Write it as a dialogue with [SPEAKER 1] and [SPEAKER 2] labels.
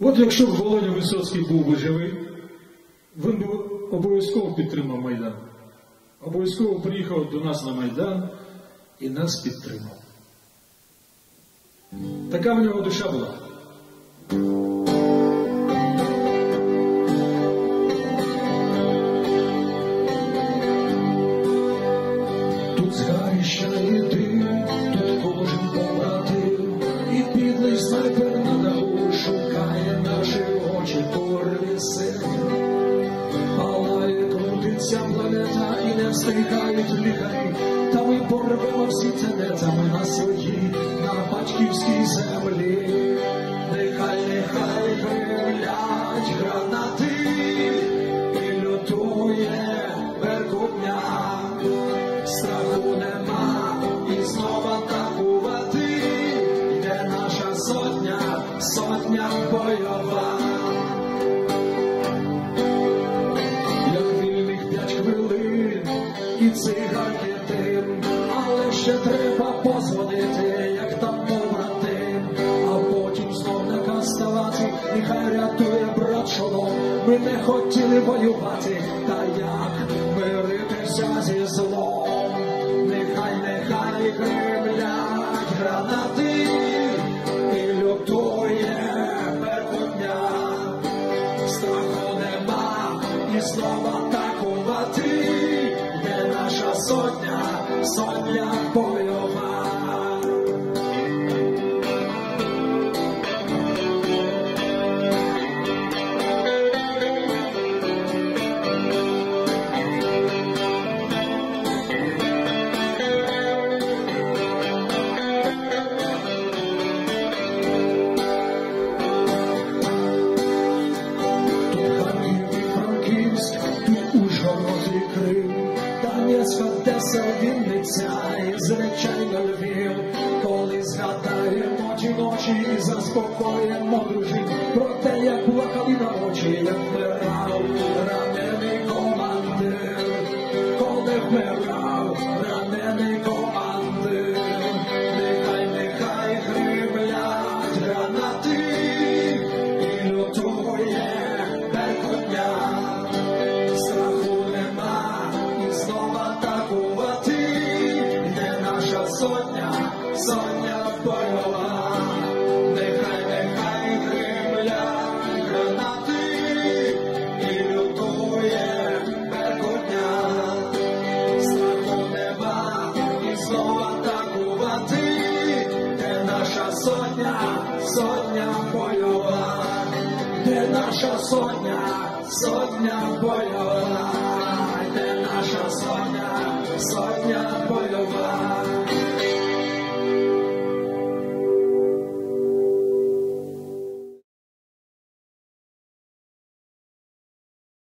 [SPEAKER 1] От якщо б Володя Висоцький був би живий, він би обов'язково підтримав Майдан. Обов'язково приїхав до нас на Майдан і нас підтримав. Така в нього душа була.
[SPEAKER 2] Тут згарища і не встигають лікарі, та ми порвемо всі тенетами на своїй, на батьківській землі. Нехай, нехай грилять гранати, і лютує беркутня. Страху нема і знов атакувати, дим, але ще треба позвонити, як там побратим, а потім знов наказ ставати, нехай рятує брат шолом. Ми не хотіли воювати, та як миритися зі злом. Нехай, нехай гремлять гранати, і лютує беркутня. Страху нема і знов атакувати, sonha, sonha por Одеса, Вінниця і звичайно Львів. Коли згадаємо ті ночі заспокоїмо дружин, про те, як плакали на очі, як вмирав наша сотня, сотня бойова. Нехай, нехай гримлять гранати, і лютує беркутня. Страху нема і знов атакувати, де наша сотня, сотня бойова, де наша сотня, сотня бойова, де наша бойова.